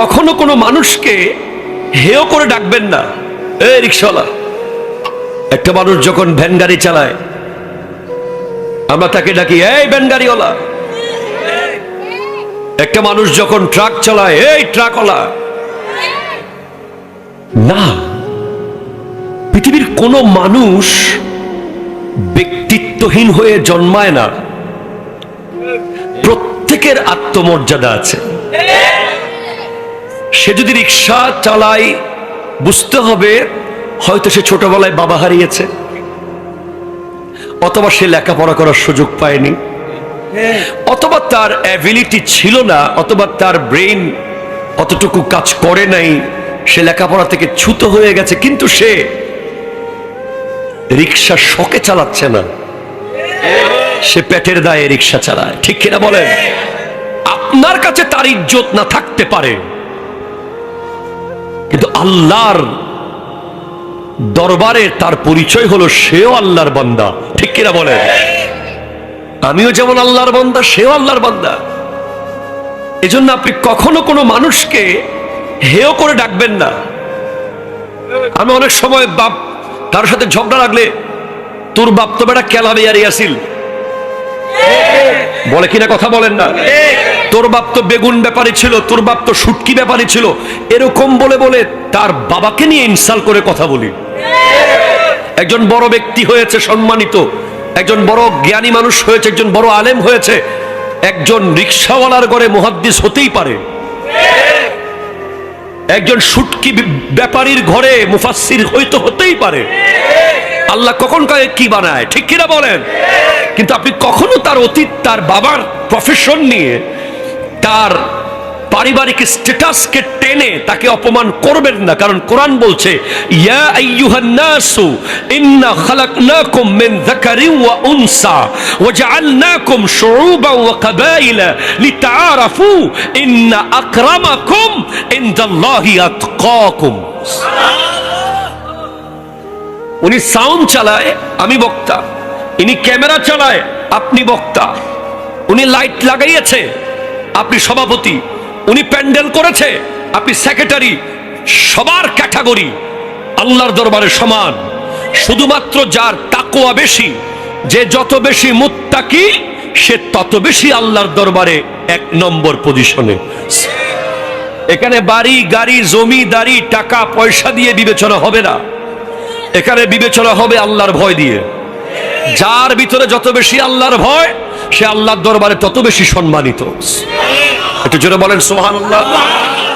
কখনো কোনো মানুষকে হেয় করে ডাকবেন না। এ রিক্সাওয়ালা একটা মানুষ যখন ভ্যান গাড়ি চালায়, আমরা তাকে ডাকি, এই ভ্যান গাড়িওয়ালা। একটা মানুষ যখন ট্রাক চালায়, এই ট্রাকওয়ালা। না, পৃথিবীর কোনো মানুষ ব্যক্তিত্বহীন হয়ে জন্মায় না। প্রত্যেকের আত্মমর্যাদা আছে। সে যদি রিক্সা চালায়, বুঝতে হবে হয়তো সে ছোটবেলায় বাবা হারিয়েছে, অথবা সে লেখাপড়া করার সুযোগ পায়নি, অথবা তার অ্যাবিলিটি ছিল না, অথবা তার ব্রেন অতটুকু কাজ করে নাই, সে লেখাপড়া থেকে ছুত হয়ে গেছে, কিন্তু সে রিক্সা শখে চালাচ্ছে না। সে পেটের দায়ে রিক্সা চালায়, ঠিক কিনা বলেন? আপনার কাছে তার ইজ্জত না থাকতে পারে। আল্লাহর দরবারে তার পরিচয় হলো সেও আল্লাহর বান্দা। ঠিক কিনা বলেন? আমিও যেমন আল্লাহর বান্দা, সেও আল্লাহর বান্দা। এজন্য আপনি কখনো কোনো মানুষকে হেও করে ডাকবেন না। আমি অনেক সময় বাপ তার সাথে ঝগড়া লাগলে, তোর বাপ তো বেটা কেলাবে আর ইয়াসিল বলে কিনা কথা বলেন না। তোর বাপ তো বেগুন ব্যাপারী ছিল তোর বাপ তো শুটকি ব্যাপারী ছিল। এরকম বলে বলে তার বাবাকে নিয়ে ইনসাল করে কথা বলি। একজন বড় ব্যক্তি হয়েছে সম্মানিত একজন বড় জ্ঞানী মানুষ হয়েছে একজন বড় আলেম হয়েছে একজন রিক্সাওয়ালার ঘরে মুহাদ্দিস হতেই পারে। একজন শুটকি ব্যাপারীর ঘরে মুফাসসির হয়তো হতেই পারে। আল্লাহ কখন কায়ে কি বানায়? ঠিক কিনা বলেন? কিন্তু আপনি কখনো তার অতীত, তার বাবার প্রফেশন নিয়ে তার পারিবারিক স্ট্যাটাসকে টেনে তাকে অপমান করবেন না। কারণ কোরআন বলছে, ইয়া আইয়ুহান নাসু, ইন্না খালাকনাকুম মিন যাকারিন ওয়া উনসা, ওয়া জাআলনাকুম শুউবান ওয়া কাবাইলা লিতাআরাফু, ইন্না আকরামাকুম ইনদাল্লাহি আতকাকুম। উনি সাউন্ড চালায়, আমি বক্তা। ইনি ক্যামেরা চালায়, আপনি বক্তা। উনি লাইট লাগাইয়েছে, আপনি সভাপতি। উনি প্যান্ডেল করেছে, আপনি সেক্রেটারি সবার ক্যাটাগরি আল্লাহর দরবারে সমান। শুধুমাত্র যার তাকোয়া বেশি, যে যত বেশি মুত্তাকি, সে তত বেশি আল্লাহর দরবারে এক নম্বর পজিশনে এখানে বাড়ি, গাড়ি জমিদারি টাকা, পয়সা দিয়ে বিবেচনা হবে না। এখানে বিবেচনা হবে আল্লাহর ভয় দিয়ে। যার ভিতরে যত বেশি আল্লাহর ভয়, সে আল্লাহর দরবারে তত বেশি সম্মানিত। একটু জোরে বলেন সোহান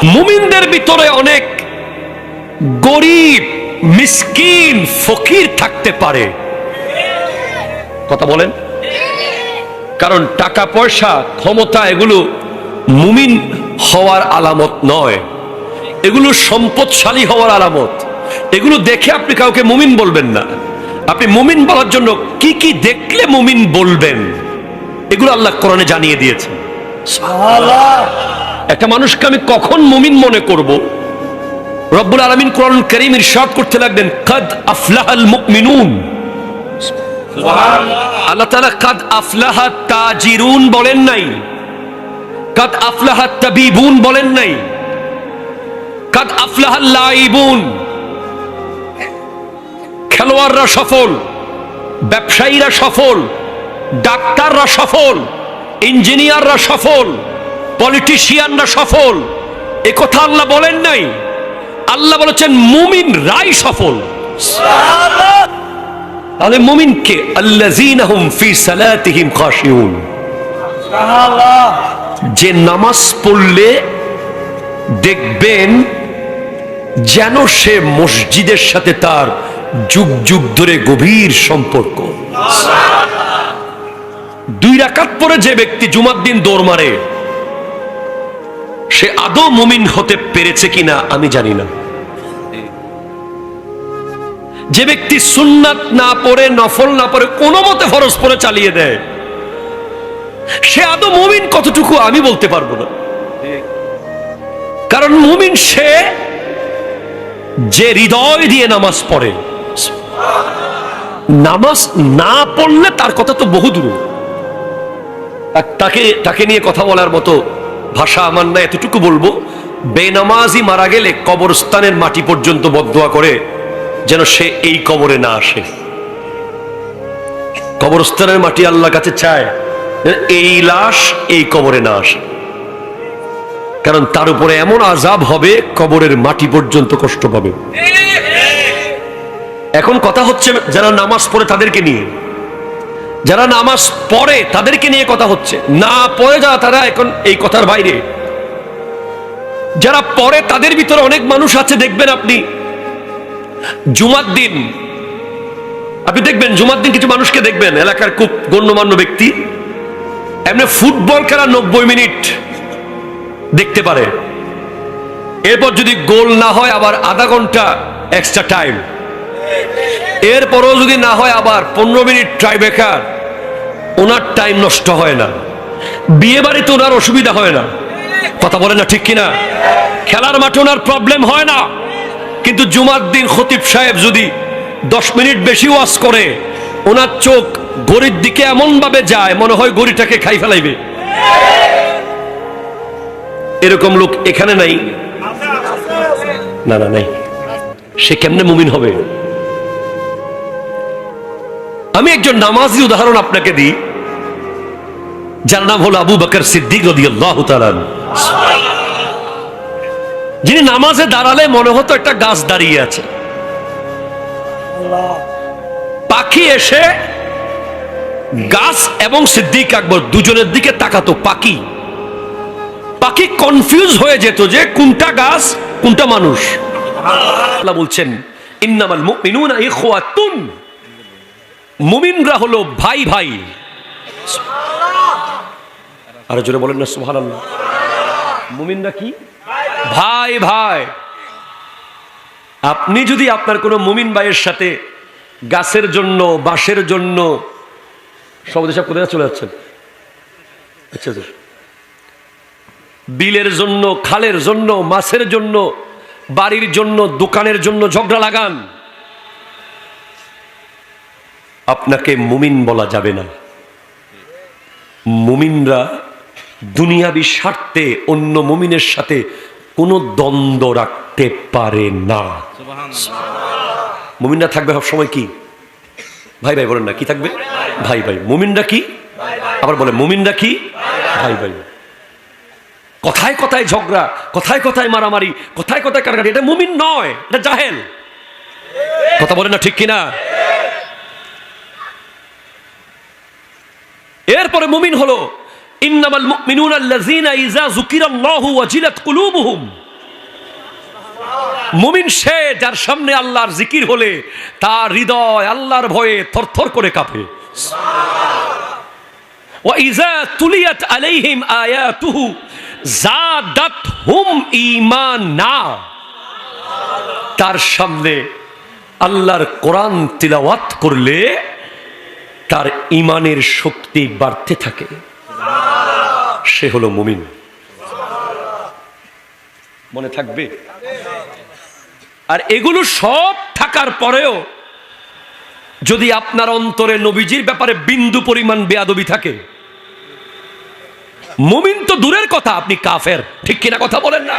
মুমিনদের ভিতরে অনেক গরিব, মিসকিন, ফকির থাকতে পারে। কথা বলেন। কারণ টাকা, পয়সা, ক্ষমতা এগুলো মুমিন হওয়ার আলামত নয়। এগুলো সম্পদশালী হওয়ার আলামত। এগুলো দেখে আপনি কাউকে মুমিন বলবেন না। আপনি মুমিন বলার জন্য কি কি দেখলে মুমিন বলবেন? এগুলো আল্লাহ কোরআনে জানিয়ে দিয়েছে একটা মানুষকে আমি কখন মুমিন মনে করব? রব্বুল আলমিন কোরআন করিম ইরশাদ করতে লাগলেন কাদ আফলাহাল মুমিনুন। আল্লাহ তাআলা কাদ আফলাহা তাজিরুন বলেন নাই। কাদ আফলাহা তাবিবুন বলেন নাই। কাদ আফলাহাল লাইবুন। খেলোয়াড়রা সফল, ব্যবসায়ীরা সফল, ডাক্তাররা সফল, ইঞ্জিনিয়াররা সফল, পলিটিশিয়ানরা সফল। এ কথা আল্লাহ বলেন নাই? আল্লাহ বলেছেন, মুমিন রাই সফল। তাহলে মুমিনকে আল্লাযীনাহুম ফি খাশিউন। যে নামাজ পড়লে দেখবেন যেন সে মসজিদের সাথে তার যুগ যুগ ধরে গভীর সম্পর্ক। দুই রাকাত পরে যে ব্যক্তি জুমার দিন দৌড় মারে, সে আদৌ মুমিন হতে পেরেছে কিনা আমি জানি না। যে ব্যক্তি সুন্নাত না পড়ে, নফল না পড়ে, কোনো মতে ফরজ পরে চালিয়ে দেয়, সে আদৌ মুমিন কতটুকু আমি বলতে পারব না। কারণ মুমিন সে যে হৃদয় দিয়ে নামাজ পড়ে নামাজ না পড়লে তার কথা তো বহু দূর। তাকে তাকে নিয়ে কথা বলার মতো ভাষা আমার না এতটুকু বলব, বেনামাজি মারা গেলে কবরস্থানের মাটি পর্যন্ত বদোয়া করে যেন সে এই কবরে না আসে। কবরস্থানের মাটি আল্লাহ কাছে চায় এই লাশ এই কবরে না আসে। কারণ তার উপরে এমন আজাব হবে কবরের মাটি পর্যন্ত কষ্ট পাবে। এখন কথা হচ্ছে যারা নামাজ পড়ে তাদেরকে নিয়ে। যারা নামাজ পড়ে তাদেরকে নিয়ে কথা হচ্ছে। না পড়ে যারা, তারা এখন এই কথার বাইরে। যারা পড়ে তাদের ভিতরে অনেক মানুষ আছে, দেখবেন আপনি। জুমার দিন, আপনি দেখবেন জুমার দিন কিছু মানুষকে দেখবেন, এলাকার খুব গণ্যমান্য ব্যক্তি। এমনি ফুটবল খেলা নব্বই মিনিট দেখতে পারে। এরপর যদি গোল না হয়, আবার আধা ঘণ্টা এক্সট্রা টাইম এরপরও যদি না হয় আবার পনেরো মিনিট ট্রাই বেকার, ওনার টাইম নষ্ট হয় না। বিয়ে বাড়িতে ওনার অসুবিধা হয় না। কথা বলে না ঠিক কিনা? খেলার মাঠে ওনার প্রবলেম হয় না। কিন্তু জুমার দিন খতিব সাহেব যদি দশ মিনিট বেশি ওয়াশ করে, ওনার চোখ গড়ির দিকে এমন ভাবে যায়, মনে হয় গড়িটাকে খাই ফেলাইবে। এরকম লোক এখানে নাই। না না, নাই। সে কেমনে মুমিন হবে? আমি একজন নামাজি উদাহরণ আপনাকে দিই। যার নাম হলো আবু বকর সিদ্দিক যিনি নামাজে দাঁড়ালে মনে হতো একটা গাছ দাঁড়িয়ে আছে। পাখি এসে গাছ এবং সিদ্দিক আকবর দুজনের দিকে তাকাতো, পাখি। পাখি কনফিউজ হয়ে যেত যে কোনটা গাছ, কোনটা মানুষ। বলছেন, ইন্নামাল মুমিনুনা ইখওয়াতুন। মুমিনরা হলো ভাই ভাই। আরও জোরে বলেন না, সুবহানাল্লাহ। মুমিনরা কি? ভাই ভাই। আপনি যদি আপনার কোনো মুমিন ভাইয়ের সাথে গাছের জন্য, বাঁশের জন্য সব দেশে কোথায় চলে যাচ্ছেন? আচ্ছা আচ্ছা। বিলের জন্য, খালের জন্য, মাছের জন্য, বাড়ির জন্য, দোকানের জন্য ঝগড়া লাগান। আপনাকে মুমিন বলা যাবে না। মুমিনরা দুনিয়াবি স্বার্থে অন্য মুমিনের সাথে কোনো দ্বন্দ্ব রাখতে পারে না। মুমিনরা থাকবে সব সময় কি? ভাই ভাই বলেন না, কি থাকবে? ভাই ভাই। মুমিনরা কি? আবার বলে মুমিনরা কি? ভাই ভাই। কথায় কথায় ঝগড়া, কথায় কথায় মারামারি, কথায় কথায় কাটাকাটি এটা মুমিন নয়, এটা জাহেল। কথা বলে না ঠিক কিনা? এরপরে মুমিন হলো, ইন্নামাল মুমিনুন আল্লাযীনা ইযা যুকিরাল্লাহু ওয়াজিলাত কুলুবুহুম। মুমিন সে যার সামনে আল্লাহর জিকির হলে তার হৃদয় আল্লাহর ভয়ে থরথর করে কাঁপে। ওয়াইযা তুলিয়াত আলাইহিম আয়াতুহু জাদাতহুম না তার সামনে আল্লাহর কোরআন তিলাওয়াত করলে তার ইমানের শক্তি বাড়তে থাকে। সে হলো মুমিন। মনে থাকবে? আর এগুলো সব থাকার পরেও যদি আপনার অন্তরে নবীজির ব্যাপারে বিন্দু পরিমাণ বেয়াদবি থাকে, মুমিন তো দূরের কথা, আপনি কাফের। ঠিক কিনা কথা বলেন না?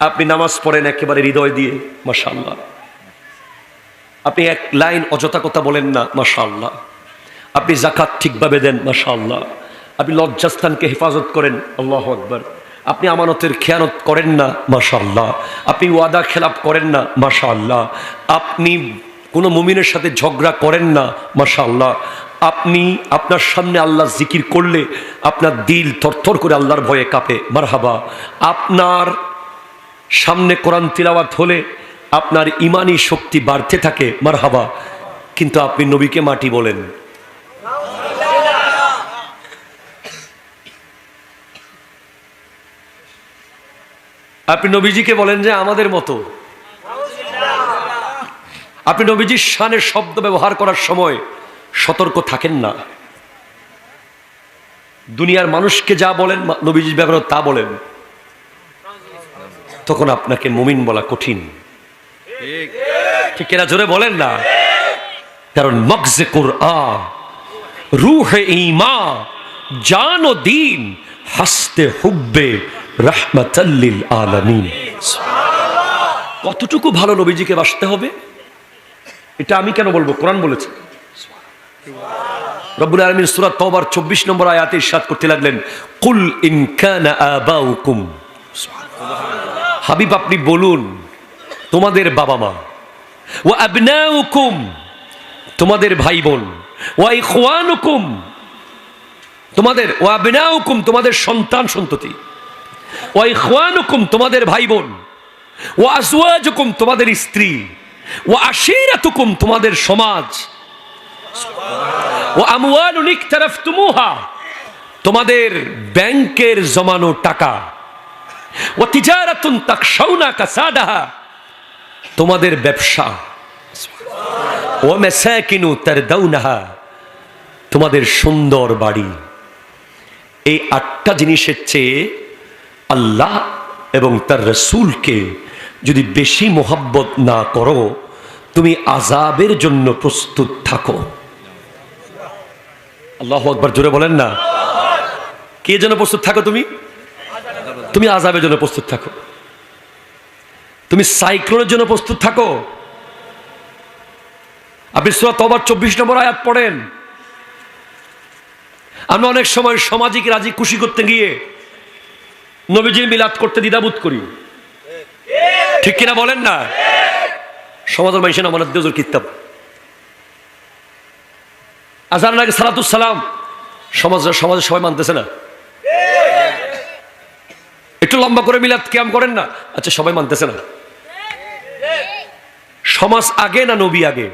আপনি নামাজ পড়েন একেবারে হৃদয় দিয়ে মাশাল্লাহ আপনি এক লাইন অযথা কথা বলেন না মাশাল্লাহ আপনি জাকাত ঠিকভাবে দেন মাশাল্লাহ আপনি লজ্জাস্থানকে হেফাজত করেন, আল্লাহ আকবর। আপনি আমানতের খেয়ানত করেন না মাশাল্লাহ আপনি ওয়াদা খেলাপ করেন না মাশাল্লাহ আপনি কোনো মুমিনের সাথে ঝগড়া করেন না মাশাল্লাহ আপনি আপনার সামনে আল্লাহ জিকির করলে আপনার দিল থরথর করে আল্লাহর ভয়ে কাঁপে, মারহাবা। আপনার সামনে কোরআন তিলাওয়াত হলে আপনার ইমানি শক্তি বাড়তে থাকে, মারহাবা। কিন্তু আপনি নবীকে মাটি বলেন। আপনি নবীজিকে বলেন যে, আমাদের মতো। আপনি নবীজির শানের শব্দ ব্যবহার করার সময় সতর্ক থাকেন না। দুনিয়ার মানুষকে যা বলেন নবীজির ব্যবহার তা বলেন। তখন আপনাকে মুমিন বলা কঠিন। ঠিক এরা জোরে বলেন না? কারণ মগজে কোরআন, রুহে ইমা জান ও দিন, হাসতে হুব্বে রাহমাতাল্লিল আলামিন। কতটুকু ভালো নবীজিকে বাসতে হবে? এটা আমি কেন বলব? কোরআন বলেছে। রব্বুল আলমিন সুরাত তওবার চব্বিশ নম্বর আয়াতে ইরশাদ করতে লাগলেন, কুল ইন কানা আবাউকুম। হাবিব, আপনি বলুন তোমাদের বাবা মা। ও আবনাউকুম, তোমাদের ভাই বোন। ও ইখওয়ানুকুম, তোমাদের ও আবনাউকুম, তোমাদের সন্তান সন্ততি। ও ইখওয়ানুকুম, তোমাদের ভাই বোন। ও আজওয়াজুকুম, তোমাদের স্ত্রী। ও আশিরাতুকুম, তোমাদের সমাজ। ও আমওয়ালুন ইকতারাফতুমুহা, তোমাদের ব্যাংকের জমানো টাকা। ও তিজারাতুন তাকশাউনা কাসাদাহা তোমাদের ব্যবসা। ও মেসাকিনু তারদাউনাহা। তোমাদের সুন্দর বাড়ি। এই আটটা জিনিসের চেয়ে আল্লাহ এবং তার রসুলকে যদি বেশি মোহাব্বত না করো, তুমি আজাবের জন্য প্রস্তুত থাকো। আল্লাহ একবার জোরে বলেন না। কে যেন প্রস্তুত থাকো তুমি? তুমি আজাবের জন্য প্রস্তুত থাকো। তুমি সাইক্লোনের জন্য প্রস্তুত থাকো। আপনি সুরা তবার চব্বিশ নম্বর আয়াত পড়েন। আমরা অনেক সময় সামাজিক রাজি খুশি করতে গিয়ে নবীজির মিলাদ করতে দ্বিধাবোধ করি। ঠিক কিনা বলেন না? সমাজের মানুষের আমার দেজর কিতাব। আজার আগে সালাতুস সালাম সমাজ সমাজের সবাই মানতেছে না। একটু লম্বা করে মিলাদ কেমন করেন না? আচ্ছা সবাই মানতেছে না। সমাজ আগে না নবী আগে?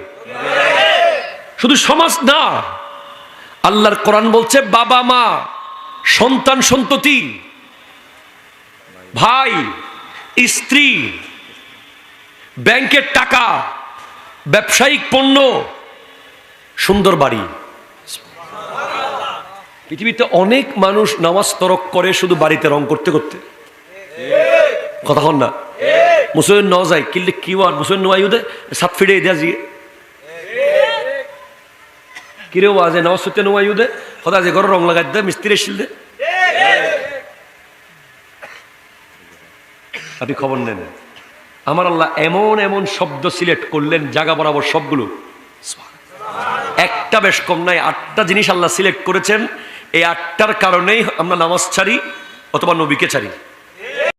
শুধু সমাজ না। আল্লাহর কোরআন বলছে, বাবা, মা, সন্তান, সন্ততি, ভাই, স্ত্রী, ব্যাংকের টাকা, ব্যবসায়িক পণ্য, সুন্দর বাড়ি। পৃথিবীতে অনেক মানুষ নামাজ তরক করে শুধু বাড়িতে রং করতে করতে। কথা হন না। মুসলিম ন যায় কি আর মুসলিম নোয়াইদে সাত ফিরে দেয়া জিয়ে কিরেও আজে নামাজ সত্যি নোয়াইদে সদা যে ঘরে রং লাগাই দে, মিস্ত্রি এসিল দে। আপনি খবর নেন। আমার আল্লাহ এমন এমন শব্দ সিলেক্ট করলেন, জায়গা বরাবর সবগুলো। একটা বেশ কম নাই, আটটা জিনিস আল্লাহ সিলেক্ট করেছেন। এই আটটার কারণেই আমরা নামাজ ছাড়ি, অথবা নবীকে ছাড়ি।